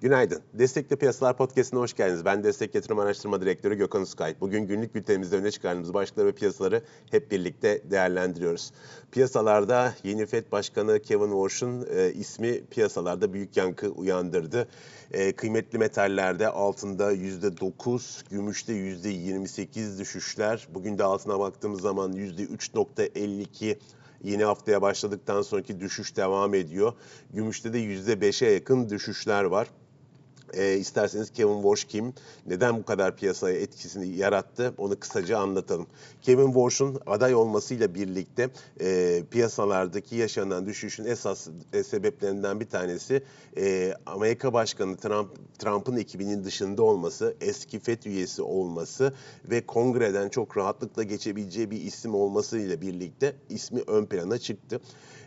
Günaydın. Destekli Piyasalar Podcast'ine hoş geldiniz. Ben Destek Yatırım Araştırma Direktörü Gökhan Uskay. Bugün günlük bültenimizde öne çıkardığımız başlıkları ve piyasaları hep birlikte değerlendiriyoruz. Piyasalarda yeni FED Başkanı Kevin Warsh'un e, ismi piyasalarda büyük yankı uyandırdı. E, kıymetli metallerde altında %9, gümüşte %28 düşüşler. Bugün de altına baktığımız zaman %3.52 Yeni haftaya başladıktan sonraki düşüş devam ediyor. Gümüşte de %5'e yakın düşüşler var. E, isterseniz Kevin Walsh kim, neden bu kadar piyasaya etkisini yarattı onu kısaca anlatalım. Kevin Walsh'un aday olmasıyla birlikte e, piyasalardaki yaşanan düşüşün esas e, sebeplerinden bir tanesi e, Amerika Başkanı Trump Trump'ın ekibinin dışında olması, eski FED üyesi olması ve kongreden çok rahatlıkla geçebileceği bir isim olmasıyla birlikte ismi ön plana çıktı.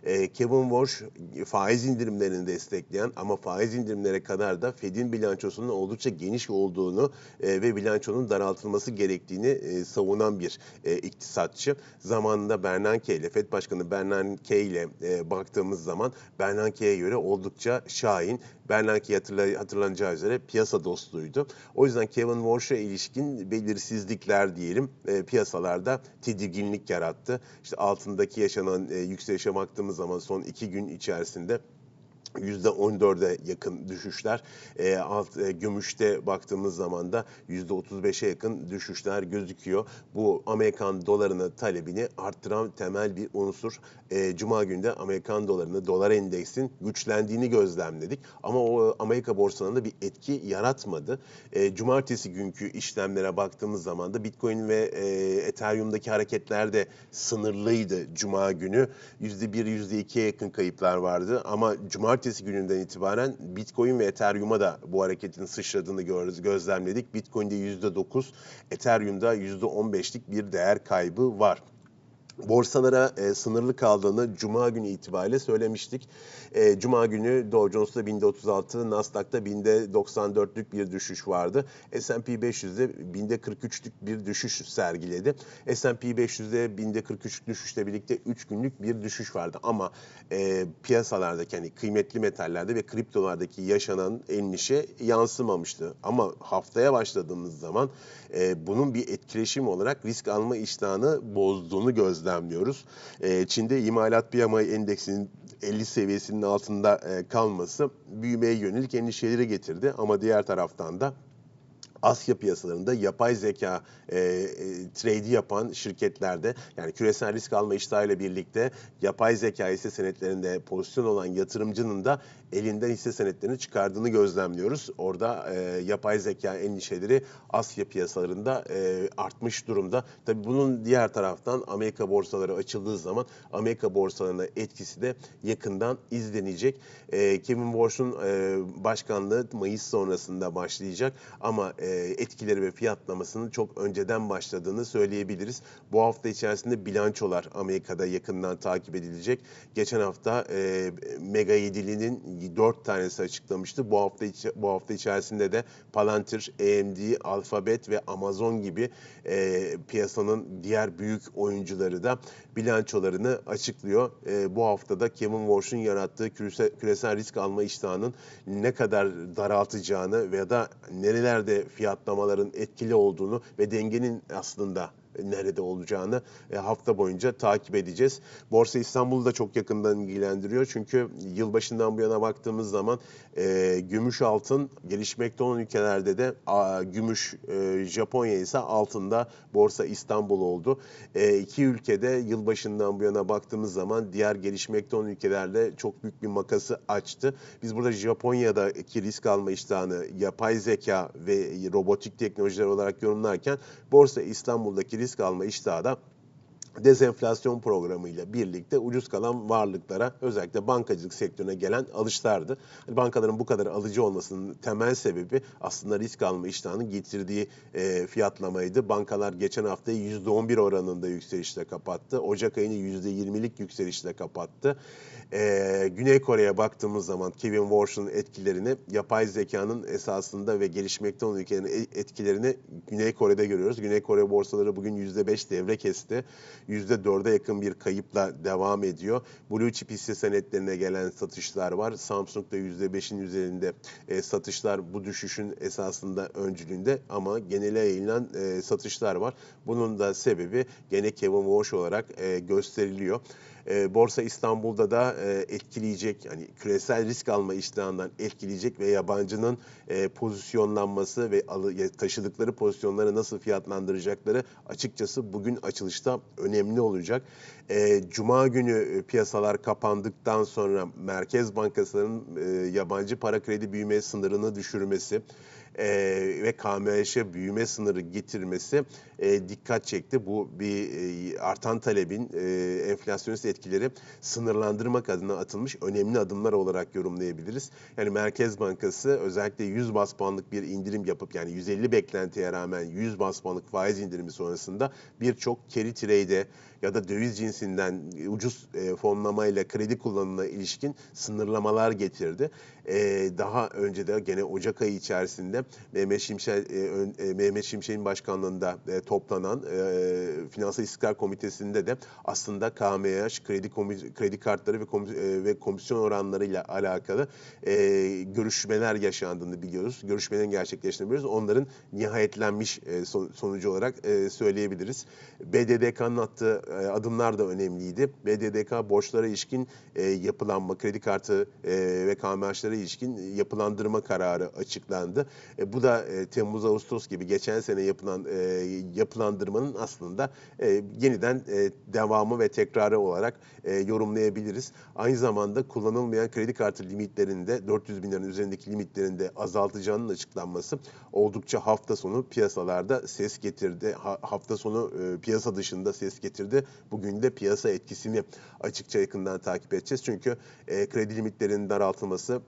E, Kevin Walsh faiz indirimlerini destekleyen ama faiz indirimlere kadar da Fed'in bilançosunun oldukça geniş olduğunu e, ve bilançonun daraltılması gerektiğini e, savunan bir e, iktisatçı. Zamanında Bernanke ile Fed Başkanı Bernanke ile e, baktığımız zaman Bernanke'ye göre oldukça şahin Bernanke hatırla, hatırlanacağı üzere piyasa dostluğuydu. O yüzden Kevin Walsh'a ilişkin belirsizlikler diyelim e, piyasalarda tedirginlik yarattı. İşte altındaki yaşanan e, yükselişe baktığımız zaman son iki gün içerisinde %14'e yakın düşüşler. E, alt e, gümüşte baktığımız zaman da %35'e yakın düşüşler gözüküyor. Bu Amerikan dolarını talebini arttıran temel bir unsur. E, Cuma günde Amerikan dolarını, dolar endeksin güçlendiğini gözlemledik. Ama o Amerika borsalarında bir etki yaratmadı. E, Cumartesi günkü işlemlere baktığımız zaman da Bitcoin ve e, Ethereum'daki hareketler de sınırlıydı Cuma günü. %1, %2'ye yakın kayıplar vardı ama Cumartesi cumartesi gününden itibaren Bitcoin ve Ethereum'a da bu hareketin sıçradığını gözlemledik. Bitcoin'de %9, Ethereum'da %15'lik bir değer kaybı var borsalara e, sınırlı kaldığını Cuma günü itibariyle söylemiştik. E, Cuma günü Dow Jones'ta 1036, Nasdaq'ta 1094'lük bir düşüş vardı. S&P 500'de 1043'lük bir düşüş sergiledi. S&P 500'de 1043'lük düşüşle birlikte 3 günlük bir düşüş vardı. Ama e, piyasalardaki hani kıymetli metallerde ve kriptolardaki yaşanan endişe yansımamıştı. Ama haftaya başladığımız zaman e, bunun bir etkileşim olarak risk alma iştahını bozduğunu gözlemliyoruz. E, Çin'de imalat piyama endeksinin 50 seviyesinin altında e, kalması büyümeye yönelik endişeleri getirdi. Ama diğer taraftan da Asya piyasalarında yapay zeka e, e, trade'i yapan şirketlerde yani küresel risk alma iştahıyla birlikte yapay zeka hisse senetlerinde pozisyon olan yatırımcının da elinden hisse senetlerini çıkardığını gözlemliyoruz. Orada e, yapay zeka endişeleri Asya piyasalarında e, artmış durumda. Tabii bunun diğer taraftan Amerika borsaları açıldığı zaman Amerika borsalarına etkisi de yakından izlenecek. E, Kevin Walsh'un e, başkanlığı Mayıs sonrasında başlayacak ama e, etkileri ve fiyatlamasının çok önceden başladığını söyleyebiliriz. Bu hafta içerisinde bilançolar Amerika'da yakından takip edilecek. Geçen hafta e, Mega 7'linin 4 tanesi açıklamıştı. Bu hafta bu hafta içerisinde de Palantir, AMD, Alphabet ve Amazon gibi e, piyasanın diğer büyük oyuncuları da bilançolarını açıklıyor. E, bu haftada Kevin Walsh'un yarattığı küresel, küresel risk alma iştahının ne kadar daraltacağını veya da nerelerde fiyatlamaların etkili olduğunu ve dengenin aslında nerede olacağını e, hafta boyunca takip edeceğiz. Borsa İstanbul'u da çok yakından ilgilendiriyor. Çünkü yılbaşından bu yana baktığımız zaman e, gümüş altın gelişmekte olan ülkelerde de gümüş e, Japonya ise altında Borsa İstanbul oldu. E, iki ülkede yılbaşından bu yana baktığımız zaman diğer gelişmekte olan ülkelerle çok büyük bir makası açtı. Biz burada Japonya'daki risk alma iştahını yapay zeka ve robotik teknolojiler olarak yorumlarken Borsa İstanbul'daki risk alma iştahı da dezenflasyon programıyla birlikte ucuz kalan varlıklara özellikle bankacılık sektörüne gelen alışlardı. Hani bankaların bu kadar alıcı olmasının temel sebebi aslında risk alma iştahının getirdiği e, fiyatlamaydı. Bankalar geçen haftayı %11 oranında yükselişle kapattı. Ocak ayını %20'lik yükselişle kapattı. E, Güney Kore'ye baktığımız zaman Kevin Walsh'un etkilerini yapay zekanın esasında ve gelişmekte olan ülkelerin etkilerini Güney Kore'de görüyoruz. Güney Kore borsaları bugün %5 devre kesti. %4'e yakın bir kayıpla devam ediyor. Blue chip hisse senetlerine gelen satışlar var. Samsung'da %5'in üzerinde e, satışlar bu düşüşün esasında öncülüğünde ama genele yayılan e, satışlar var. Bunun da sebebi gene Kevin Walsh olarak e, gösteriliyor. E, Borsa İstanbul'da da e, etkileyecek, yani küresel risk alma iştahından etkileyecek ve yabancının e, pozisyonlanması ve alı, taşıdıkları pozisyonları nasıl fiyatlandıracakları açıkçası bugün açılışta önemli olacak. E, Cuma günü e, piyasalar kapandıktan sonra Merkez Bankası'nın e, yabancı para kredi büyüme sınırını düşürmesi, e, ve KMH büyüme sınırı getirmesi e, dikkat çekti. Bu bir e, artan talebin e, enflasyonist etkileri sınırlandırmak adına atılmış önemli adımlar olarak yorumlayabiliriz. Yani Merkez Bankası özellikle 100 bas puanlık bir indirim yapıp yani 150 beklentiye rağmen 100 bas puanlık faiz indirimi sonrasında birçok carry trade ya da döviz cinsinden ucuz e, fonlamayla kredi kullanımına ilişkin sınırlamalar getirdi. E, daha önce de gene Ocak ayı içerisinde Mehmet Şimşek e, e, Mehmet Şimşek'in başkanlığında e, toplanan Finansal İstikrar Komitesi'nde de aslında KMH kredi kredi kartları ve ve komisyon oranlarıyla alakalı görüşmeler yaşandığını biliyoruz. Görüşmelerin gerçekleştiğini biliyoruz. Onların nihayetlenmiş sonucu olarak söyleyebiliriz. BDDK'nın attığı adımlar da önemliydi. BDDK borçlara ilişkin yapılanma, kredi kartı ve KMH'lara ilişkin yapılandırma kararı açıklandı. E, bu da e, Temmuz-Ağustos gibi geçen sene yapılan e, yapılandırmanın aslında e, yeniden e, devamı ve tekrarı olarak e, yorumlayabiliriz. Aynı zamanda kullanılmayan kredi kartı limitlerinde 400 bin liranın üzerindeki limitlerinde azaltacağının açıklanması oldukça hafta sonu piyasalarda ses getirdi. Ha, hafta sonu e, piyasa dışında ses getirdi. Bugün de piyasa etkisini açıkça yakından takip edeceğiz. Çünkü e, kredi limitlerinin daraltılması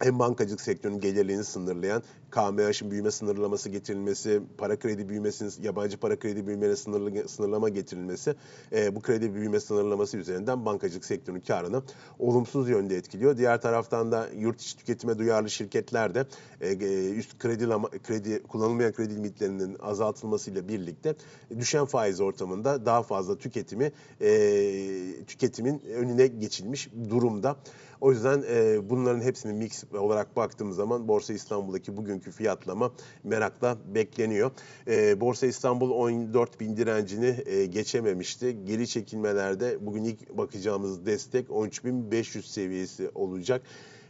hem bankacılık sektörünün gelirliğini sınırlayan KMH'ın büyüme sınırlaması getirilmesi, para kredi büyümesinin, yabancı para kredi büyümelerine sınırlı, sınırlama getirilmesi e, bu kredi büyüme sınırlaması üzerinden bankacılık sektörünün karını olumsuz yönde etkiliyor. Diğer taraftan da yurt içi tüketime duyarlı şirketler de e, üst kredi, kredi kullanılmayan kredi limitlerinin azaltılmasıyla birlikte düşen faiz ortamında daha fazla tüketimi e, tüketimin önüne geçilmiş durumda. O yüzden e, bunların hepsini mix olarak baktığımız zaman Borsa İstanbul'daki bugünkü fiyatlama merakla bekleniyor. E, Borsa İstanbul 14 bin direncini e, geçememişti. Geri çekilmelerde bugün ilk bakacağımız destek 13.500 seviyesi olacak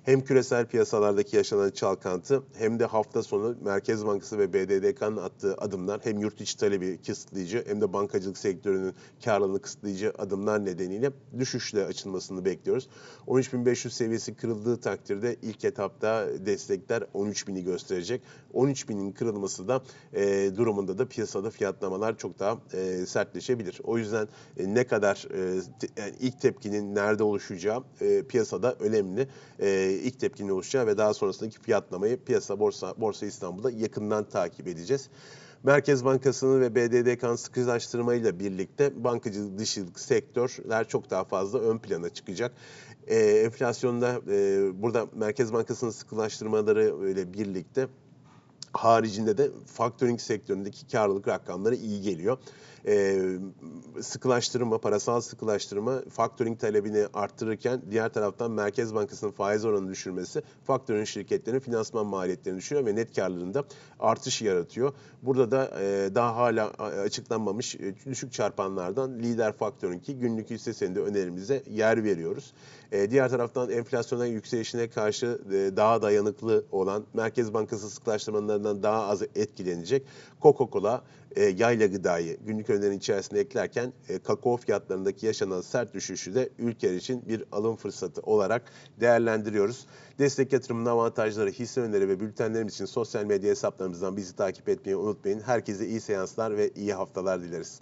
hem küresel piyasalardaki yaşanan çalkantı hem de hafta sonu Merkez Bankası ve BDDK'nın attığı adımlar hem yurt içi talebi kısıtlayıcı hem de bankacılık sektörünün karlılığını kısıtlayıcı adımlar nedeniyle düşüşle açılmasını bekliyoruz. 13.500 seviyesi kırıldığı takdirde ilk etapta destekler 13.000'i gösterecek. 13.000'in kırılması da e, durumunda da piyasada fiyatlamalar çok daha e, sertleşebilir. O yüzden e, ne kadar e, yani ilk tepkinin nerede oluşacağı e, piyasada önemli. E, ilk tepkinin oluşacağı ve daha sonrasındaki fiyatlamayı piyasa borsa borsa İstanbul'da yakından takip edeceğiz. Merkez Bankası'nın ve BDDK'nın sıkılaştırmayla birlikte bankacılık dışı sektörler çok daha fazla ön plana çıkacak. E, enflasyonda e, burada Merkez Bankası'nın sıkılaştırmaları ile birlikte haricinde de faktörink sektöründeki karlılık rakamları iyi geliyor e, sıkılaştırma, parasal sıkılaştırma faktörink talebini arttırırken diğer taraftan Merkez Bankası'nın faiz oranını düşürmesi faktörün şirketlerin finansman maliyetlerini düşürüyor ve net karlarında artış yaratıyor. Burada da e, daha hala açıklanmamış e, düşük çarpanlardan lider faktörünki günlük hisse senedi önerimize yer veriyoruz. E, diğer taraftan enflasyona yükselişine karşı e, daha dayanıklı olan Merkez Bankası sıkılaştırmalarından daha az etkilenecek Coca-Cola, e, yayla gıdayı günlük önerilerin içerisine eklerken e, kakao fiyatlarındaki yaşanan sert düşüşü de ülkeler için bir alım fırsatı olarak değerlendiriyoruz. Destek yatırımının avantajları, hisse öneri ve bültenlerimiz için sosyal medya hesaplarımızdan bizi takip etmeyi unutmayın. Herkese iyi seanslar ve iyi haftalar dileriz.